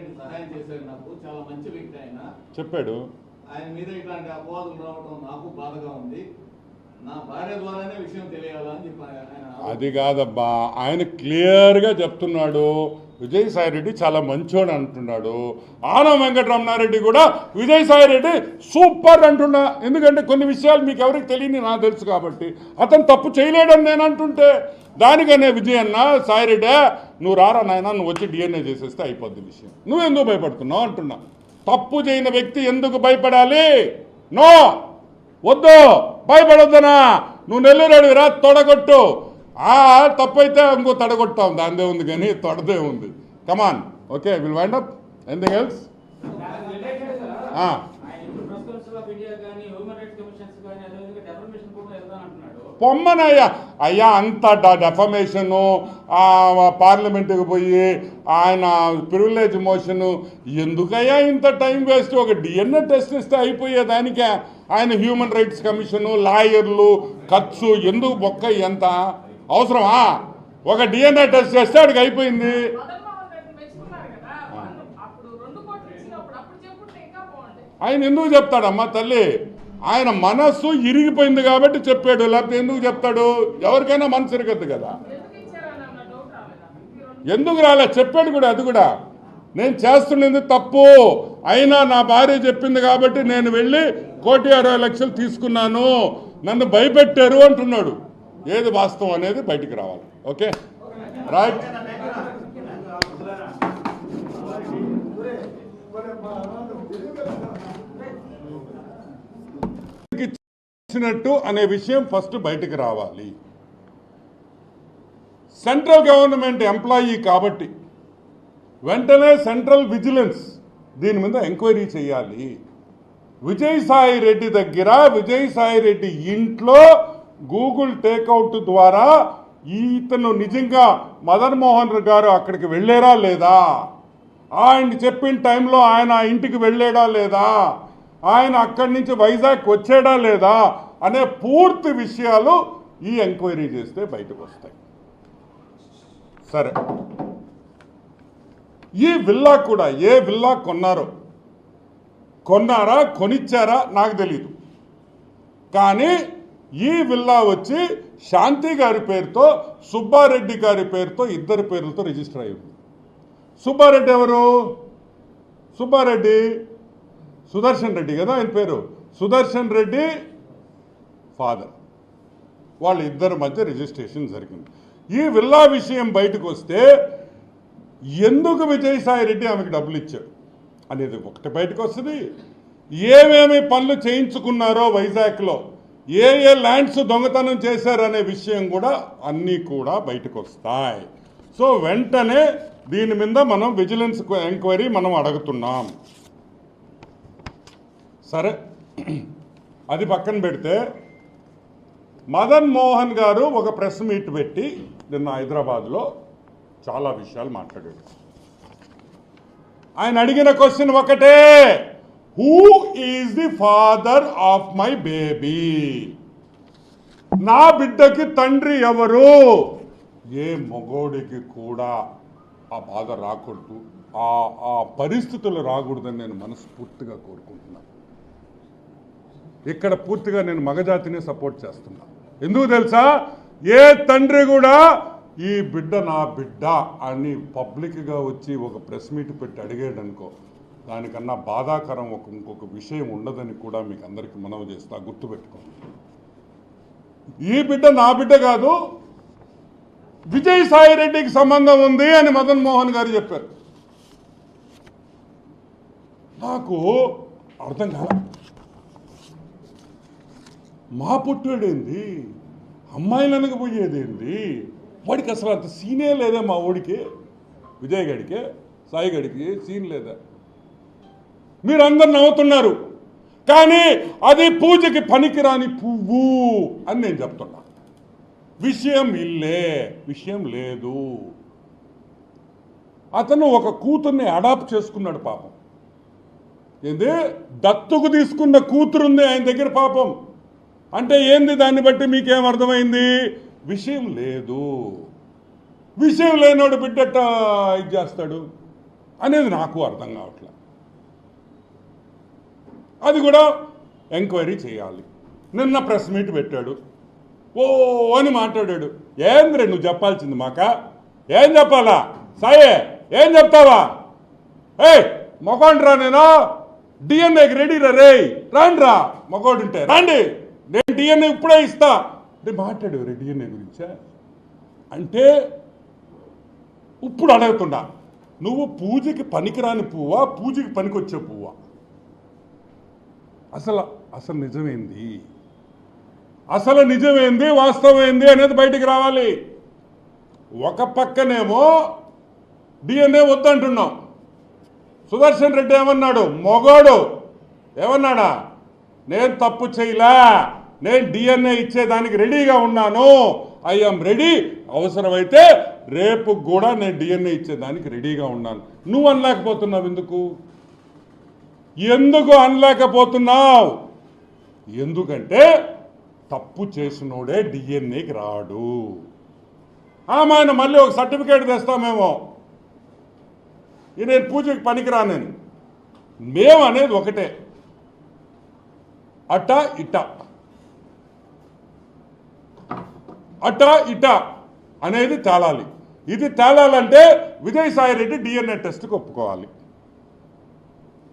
సహాయం చేశాడు నాకు. చాలా మంచి వ్యక్తి ఆయన. చెప్పాడు. ఆయన మీద ఇట్లాంటి అపవాదులు రావడం నాకు బాధగా ఉంది. నా భార్య ద్వారానే విషయం తెలియాలని చెప్పి ఆయన అది కాదబ్బా. ఆయన క్లియర్గా చెప్తున్నాడు. విజయసాయి రెడ్డి చాలా మంచోడు అంటున్నాడు. ఆన వెంకటరమణారెడ్డి కూడా విజయసాయిరెడ్డి సూపర్ అంటున్నా. ఎందుకంటే కొన్ని విషయాలు మీకు ఎవరికి తెలియని నాకు తెలుసు కాబట్టి. అతను తప్పు చేయలేడని నేను అంటుంటే దానికనే విజయన్న సాయిరెడ్డి నువ్వు రారా నాయన నువ్వు వచ్చి డిఎన్ఏ చేసేస్తే అయిపోద్ది విషయం. నువ్వు ఎందుకు భయపడుతున్నావు అంటున్నా. తప్పు చేయని వ్యక్తి ఎందుకు భయపడాలి? నో! వద్దు! భయపడొద్దనా! నువ్వు నెల్లూరు అడిగిరా తొడగొట్టు! ఆ తప్పైతే ఇంకో తడగొట్టాం. దాందే ఉంది కానీ తొడదే ఉంది. Come on okay will wind up anything else పొమ్మనయ్యా. అయ్యా అంత డెఫమేషను పార్లమెంట్కి పోయి ఆయన ప్రివిలేజ్ మోషను ఎందుకయ్యా ఇంత టైం వేస్ట్ ఒక డిఎన్ఏ టెస్ట్ ఇస్తే అయిపోయే దానికే ఆయన హ్యూమన్ రైట్స్ కమిషను లాయర్లు ఖర్చు ఎందుకు బొక్క ఎంత అవసరమా? ఒక డిఎన్ఏ టెస్ట్ చేస్తే అడిగి అయిపోయింది. ఆయన ఎందుకు చెప్తాడమ్మా తల్లి? ఆయన మనస్సు ఇరిగిపోయింది కాబట్టి చెప్పాడు లేకపోతే ఎందుకు చెప్తాడు? ఎవరికైనా మనసు ఇరగద్దు కదా. ఎందుకు రాలే? చెప్పాడు కూడా అది కూడా. నేను చేస్తున్నది తప్పు. అయినా నా భార్య చెప్పింది కాబట్టి నేను వెళ్ళి కోటి అరవై లక్షలు తీసుకున్నాను. నన్ను భయపెట్టారు అంటున్నాడు. ఏది వాస్తవం అనేది బయటికి రావాలి. ఓకే? రైట్ ఇచ్చినట్టు అనే విషయం ఫస్ట్ బయటికి రావాలి. సెంట్రల్ గవర్నమెంట్ ఎంప్లాయీ కాబట్టి వెంటనే సెంట్రల్ విజిలెన్స్ దీని మీద ఎంక్వైరీ చేయాలి. విజయసాయి రెడ్డి దగ్గర విజయసాయి రెడ్డి ఇంట్లో గూగుల్ టేక్అవుట్ ద్వారా ఇతను నిజంగా మదన్ మోహన్ గారు అక్కడికి వెళ్ళారా లేదా? ఆయన చెప్పిన టైంలో ఆయన ఆ ఇంటికి వెళ్ళాడా లేదా? ఆయన అక్కడి నుంచి వైజాగ్ వచ్చాడా లేదా? అనే పూర్తి విషయాలు ఈ ఎంక్వైరీ చేస్తే బయటకు వస్తాయి. సరే. ఈ విల్లా కూడా ఏ విల్లా కొన్నారో? కొన్నారా? కొనిచ్చారా? నాకు తెలియదు కానీ ఈ విల్లా వచ్చి శాంతి గారి పేరుతో సుబ్బారెడ్డి గారి పేరుతో ఇద్దరి పేర్లతో రిజిస్టర్ అయ్యింది. సుబ్బారెడ్డి ఎవరు? సుబ్బారెడ్డి? సుదర్శన్ రెడ్డి కదా ఆయన పేరు. సుదర్శన్ రెడ్డి ఫాదర్. వాళ్ళ ఇద్దరి మధ్య రిజిస్ట్రేషన్ జరిగింది. ఈ విల్లా విషయం బయటకు వస్తే ఎందుకు విజయసాయి రెడ్డి ఆమెకు డబ్బులు ఇచ్చాడు అనేది ఒకటి బయటకు వస్తుంది. ఏమేమి పనులు చేయించుకున్నారో వైజాగ్లో ఏ ఏ ల్యాండ్స్ దొంగతనం చేశారనే విషయం కూడా అన్నీ కూడా బయటకు వస్తాయి సో వెంటనే దీని మీద మనం విజిలెన్స్ ఎంక్వైరీ మనం అడుగుతున్నాం. సరే అది పక్కన పెడితే మదన్ మోహన్ గారు ఒక ప్రెస్ మీట్ పెట్టి నిన్న హైదరాబాద్లో చాలా విషయాలు మాట్లాడాడు. ఆయన అడిగిన క్వశ్చన్ ఒకటే who is the father of my baby నా బిడ్డకి తండ్రి ఎవరు? ఏ మగోడికి కూడా ఆ బాధ రాకూడదు. ఆ ఆ పరిస్థితులు రాకూడదని నేను మనస్ఫూర్తిగా కోరుకుంటున్నాను ఇక్కడ పూర్తిగా నేను మగజాతిని సపోర్ట్ చేస్తున్నా. ఎందుకు తెలుసా? ఏ తండ్రి కూడా ఈ బిడ్డ నా బిడ్డ అని పబ్లిక్గా వచ్చి ఒక ప్రెస్ మీట్ పెట్టి అడిగాడు అనుకో దానికన్నా బాధాకరం ఒక ఇంకొక విషయం ఉండదని కూడా మీకు అందరికీ మనవి చేస్తా గుర్తుపెట్టుకోండి. ఈ బిడ్డ నా బిడ్డ కాదు విజయసాయి రెడ్డికి సంబంధం ఉంది అని మదన్ మోహన్ గారు చెప్పారు. నాకు అర్థం కాదు మా పుట్టేడేంది అమ్మాయిలనక పోయేదేంది వాడికి అసలు అంత సీనే లేదా మా ఓడికి విజయ్ గడికి? సాయి గడికి సీన్ లేదా? మీరందరు నవ్వుతున్నారు. కానీ అది పూజకి పనికిరాని పువ్వు అని నేను చెప్తున్నా. విషయం ఇల్లే విషయం లేదు. అతను ఒక కూతుర్ని అడాప్ట్ చేసుకున్నాడు పాపం. ఏంది? దత్తుకు తీసుకున్న కూతురు ఉంది ఆయన దగ్గర పాపం. అంటే ఏంది దాన్ని బట్టి మీకేం అర్థమైంది? విషయం లేదు. విషయం లేనోడు బిడ్డట ఇది చేస్తాడు? అనేది నాకు అర్థం కావట్లే. అది కూడా ఎంక్వైరీ చేయాలి. నిన్న ప్రెస్ మీట్ పెట్టాడు. ఓ అని మాట్లాడాడు. ఏంద్రే నువ్వు చెప్పాల్సింది మాక? ఏం చెప్పాలా? సాయే ఏం చెప్తావా? ఏయ్ మొగోండ్రా నేను. డిఎన్ఏకి రెడీ రా రే. రాండ్రా మొగోడుంటే రాండి. నేను డిఎన్ఏ ఇప్పుడే ఇస్తా. అంటే మాట్లాడు రే డిఎన్ఏ గురించా? అంటే ఇప్పుడు అడుగుతున్నా. నువ్వు పూజకి పనికిరాని పువ్వా? పూజకి పనికొచ్చే పువ్వా? అసలు అసలు నిజమేంది? అసలు నిజమేంది? వాస్తవమేంది అనేది బయటికి రావాలి. ఒక పక్కనేమో డిఎన్ఏ వద్దంటున్నాం. సుదర్శన్ రెడ్డి ఏమన్నాడు? మొగోడు. ఏమన్నాడా? నేను తప్పు చేయలే. నేను డిఎన్ఏ ఇచ్చేదానికి రెడీగా ఉన్నాను. I'm ready. అవసరమైతే రేపు కూడా నేను డిఎన్ఏ ఇచ్చేదానికి రెడీగా ఉన్నాను. నువ్వు అనలేకపోతున్నావు ఎందుకు? ఎందుకు అనలేకపోతున్నావు? ఎందుకంటే తప్పు చేసినోడే డిఎన్ఏకి రాడు. ఆమె ఆయన మళ్ళీ ఒక సర్టిఫికేట్ తెస్తామేమో. నేను పూజకి పనికిరానని మేము అనేది ఒకటే. అట ఇట అట ఇట అనేది తేలాలి. ఇది తేలాలంటే విజయసాయిరెడ్డి డిఎన్ఏ టెస్ట్కి ఒప్పుకోవాలి.